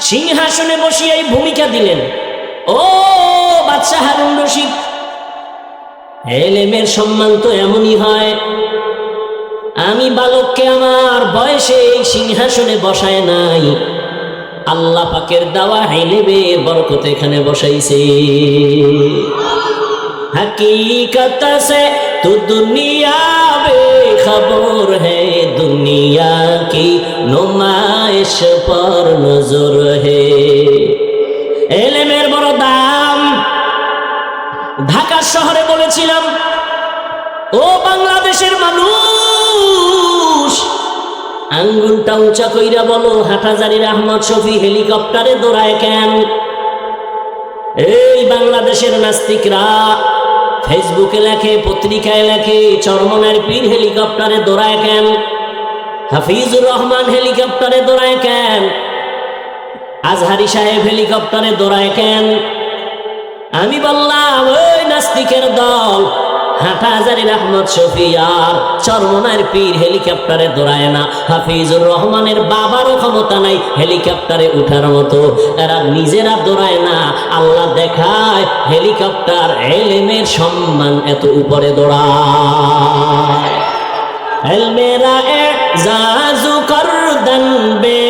সিংহাসনে বসিয়ে এই ভূমিকা দিলেন। ও বাদশাহ হারুন রশিদ, এলেমের সম্মান তো এমনই হয়। আমি বালককে আমার বয়সে এই সিংহাসনে বসায় নাই। আল্লাহ পাকের দাওয়া হেলেবে বরকত এখানে বসাইছে। হকীকত সে তু দুনিয়া বে খবর হে দুনিয়া। কি নোমায়েশ পর নজর হে। এলেমের বড় দাম। ঢাকা শহরে বলেছিলাম, ও বাংলাদেশের মানুষ, আঙ্গুলটা উঁচা কইরা বলো হাটাজারির আহমদ শফি হেলিকপ্টারে দৌড়ায় কেন? এই বাংলাদেশের নাস্তিকরা ফেসবুকে লেখে, পত্রিকায় লেখে, চরমনের পীর হেলিকপ্টারে দৌড়ায় কেন? হাফিজুর রহমান হেলিকপ্টারে দৌড়ায় কেন? আজহারি সাহেব হেলিকপ্টারে দৌড়ায় কেন? আমি বললাম, ওই নাস্তিকের দল, হাঁটা হাজারির আহমদ শফিয়ার চরমনার পীর হেলিকপ্টারে দৌড়ায় না। হাফিজুর রহমানের বাবারও ক্ষমতা নাই হেলিকপ্টারে উঠার মতো। এরা নিজেরা দৌড়ায় না। আল্লাহ দেখায় হেলিকপ্টার এলেমের সম্মান এত উপরে দৌড়ায়। এলমেরা এ জাজু করদন বে